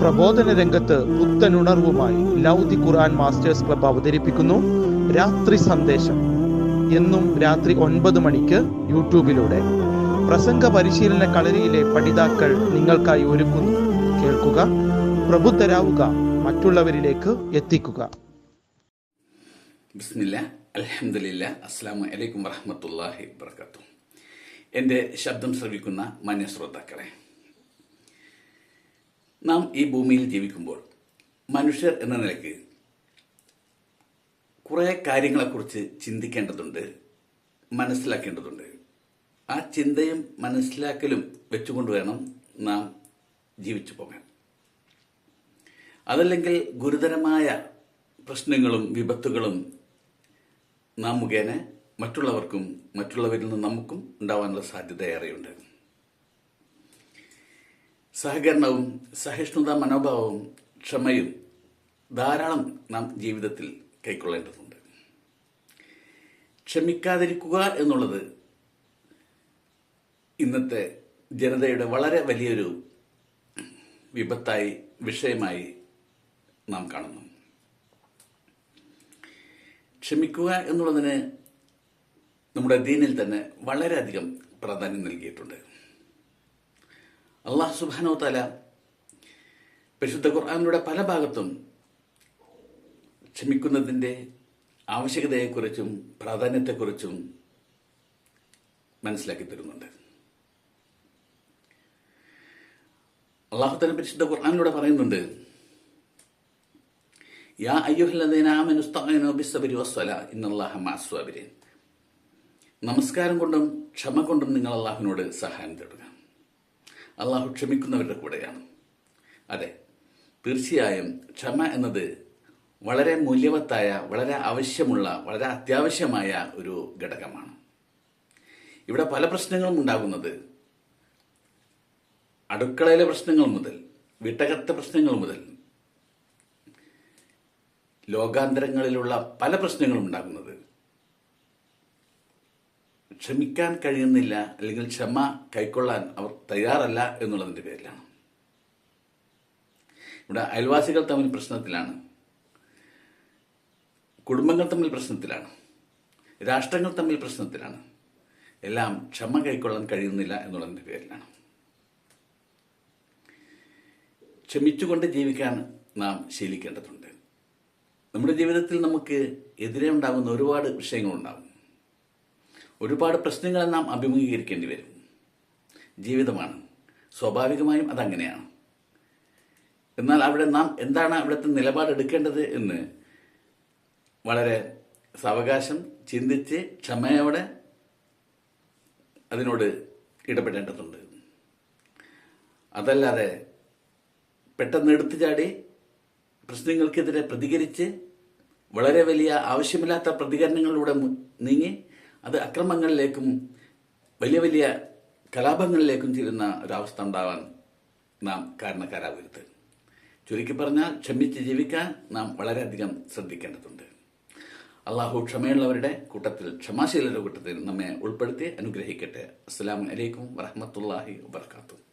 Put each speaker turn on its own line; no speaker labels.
പ്രബോധന രംഗത്ത് പുത്തനുണർവുമായി ലൗദി ഖുർആൻ മാസ്റ്റേഴ്സ് ക്ലബ് അവതരിപ്പിക്കുന്നു രാത്രി സന്ദേശം. എന്നും രാത്രി ഒൻപത് മണിക്ക് യൂട്യൂബിലൂടെ. പ്രസംഗ പരിശീലന കളരിയിലെ പഠിതാക്കൾ നിങ്ങൾക്കായി ഒരുക്കുന്നു. കേൾക്കുക പ്രബുദ്ധരാവുക മറ്റുള്ളവരിലേക്ക് എത്തിക്കുക.
അലഹമില്ല അസ്സാം വലൈക്കും വറഹമത്തല്ലാഹി എന്റെ ശബ്ദം ശ്രവിക്കുന്ന മാന്യ ശ്രോതാക്കളെ നാം ഈ ഭൂമിയിൽ ജീവിക്കുമ്പോൾ മനുഷ്യർ എന്ന നിലയ്ക്ക് കുറേ കാര്യങ്ങളെക്കുറിച്ച് ചിന്തിക്കേണ്ടതുണ്ട് മനസ്സിലാക്കേണ്ടതുണ്ട്. ആ ചിന്തയും മനസ്സിലാക്കലും വെച്ചുകൊണ്ട് വേണം നാം ജീവിച്ചു പോകാൻ. അതല്ലെങ്കിൽ ഗുരുതരമായ പ്രശ്നങ്ങളും വിപത്തുകളും നാം മുഖേന മറ്റുള്ളവർക്കും മറ്റുള്ളവരിൽ നിന്ന് നമുക്കും ഉണ്ടാവാനുള്ള സാധ്യത ഏറെയുണ്ട് സഹകരണവും സഹിഷ്ണുത മനോഭാവവും ക്ഷമയും ധാരാളം നാം ജീവിതത്തിൽ കൈക്കൊള്ളേണ്ടതുണ്ട്. ക്ഷമിക്കാതിരിക്കുക എന്നുള്ളത് ഇന്നത്തെ ജനതയുടെ വളരെ വലിയൊരു വിപത്തായി വിഷയമായി നാം കാണുന്നു. ക്ഷമിക്കുക എന്നുള്ളതിന് നമ്മുടെ ദീനിൽ തന്നെ വളരെയധികം പ്രാധാന്യം നൽകിയിട്ടുണ്ട്. അള്ളാഹ് സുബാനോ തല പരിശുദ്ധ ഖുർആാനിലൂടെ പല ഭാഗത്തും ക്ഷമിക്കുന്നതിന്റെ ആവശ്യകതയെക്കുറിച്ചും പ്രാധാന്യത്തെക്കുറിച്ചും മനസ്സിലാക്കി തരുന്നുണ്ട്. അള്ളാഹു തന്നെ പരിശുദ്ധ ഖുർആാനിലൂടെ പറയുന്നുണ്ട് യാ നമസ്കാരം കൊണ്ടും ക്ഷമ കൊണ്ടും നിങ്ങൾ അള്ളാഹുവിനോട് സഹായം തേടുക. അള്ളാഹു ക്ഷമിക്കുന്നവരുടെ കൂടെയാണ്. അതെ തീർച്ചയായും ക്ഷമ എന്നത് വളരെ മൂല്യവത്തായ വളരെ ആവശ്യമുള്ള വളരെ അത്യാവശ്യമായ ഒരു ഘടകമാണ്. ഇവിടെ പല പ്രശ്നങ്ങളും ഉണ്ടാകുന്നത്. അടുക്കളയിലെ പ്രശ്നങ്ങൾ മുതൽ വിട്ടകത്തെ പ്രശ്നങ്ങൾ മുതൽ ലോകാന്തരങ്ങളിലുള്ള പല പ്രശ്നങ്ങളും ഉണ്ടാകുന്നത്. ക്ഷമിക്കാൻ കഴിയുന്നില്ല അല്ലെങ്കിൽ ക്ഷമ കൈക്കൊള്ളാൻ അവർ തയ്യാറല്ല എന്നുള്ളതിന്റെ പേരിലാണ്. ഇവിടെ അയൽവാസികൾ തമ്മിൽ പ്രശ്നത്തിലാണ്. കുടുംബങ്ങൾ തമ്മിൽ പ്രശ്നത്തിലാണ്. രാഷ്ട്രങ്ങൾ തമ്മിൽ പ്രശ്നത്തിലാണ്. എല്ലാം ക്ഷമ കൈക്കൊള്ളാൻ കഴിയുന്നില്ല എന്നുള്ളതിന്റെ പേരിലാണ്. ക്ഷമിച്ചുകൊണ്ട് ജീവിക്കാൻ നാം ശീലിക്കേണ്ടതുണ്ട്. നമ്മുടെ ജീവിതത്തിൽ നമുക്ക് എതിരെ ഉണ്ടാകുന്ന ഒരുപാട് വിഷയങ്ങളുണ്ടാകും. ഒരുപാട് പ്രശ്നങ്ങളെ നാം അഭിമുഖീകരിക്കേണ്ടി വരും. ജീവിതമാണ്. സ്വാഭാവികമായും അതങ്ങനെയാണ്. എന്നാൽ അവിടെ നാം എന്താണ് അവിടുത്തെ നിലപാടെടുക്കേണ്ടത് എന്ന് വളരെ സാവകാശം ചിന്തിച്ച് ക്ഷമയോടെ അതിനോട് ഇടപെടേണ്ടതുണ്ട്. അതല്ലാതെ പെട്ടെന്ന് എടുത്തു ചാടി പ്രശ്നങ്ങൾക്കെതിരെ പ്രതികരിച്ച് വളരെ വലിയ ആവശ്യമില്ലാത്ത പ്രതികരണങ്ങളിലൂടെ നീങ്ങി അത് അക്രമങ്ങളിലേക്കും വലിയ വലിയ കലാപങ്ങളിലേക്കും തീരുന്ന ഒരവസ്ഥ ഉണ്ടാവാൻ നാം കാരണക്കാരാവരുത്. ചുരുക്കി പറഞ്ഞാൽ ക്ഷമിച്ച് ജീവിക്കാൻ നാം വളരെയധികം ശ്രദ്ധിക്കേണ്ടതുണ്ട്. അള്ളാഹു ക്ഷമയുള്ളവരുടെ കൂട്ടത്തിൽ ക്ഷമാശീലരുടെ കൂട്ടത്തിൽ നമ്മെ ഉൾപ്പെടുത്തി അനുഗ്രഹിക്കട്ടെ. അസ്സാം വലൈക്കും വറഹമത്തല്ലാഹി വാത്തു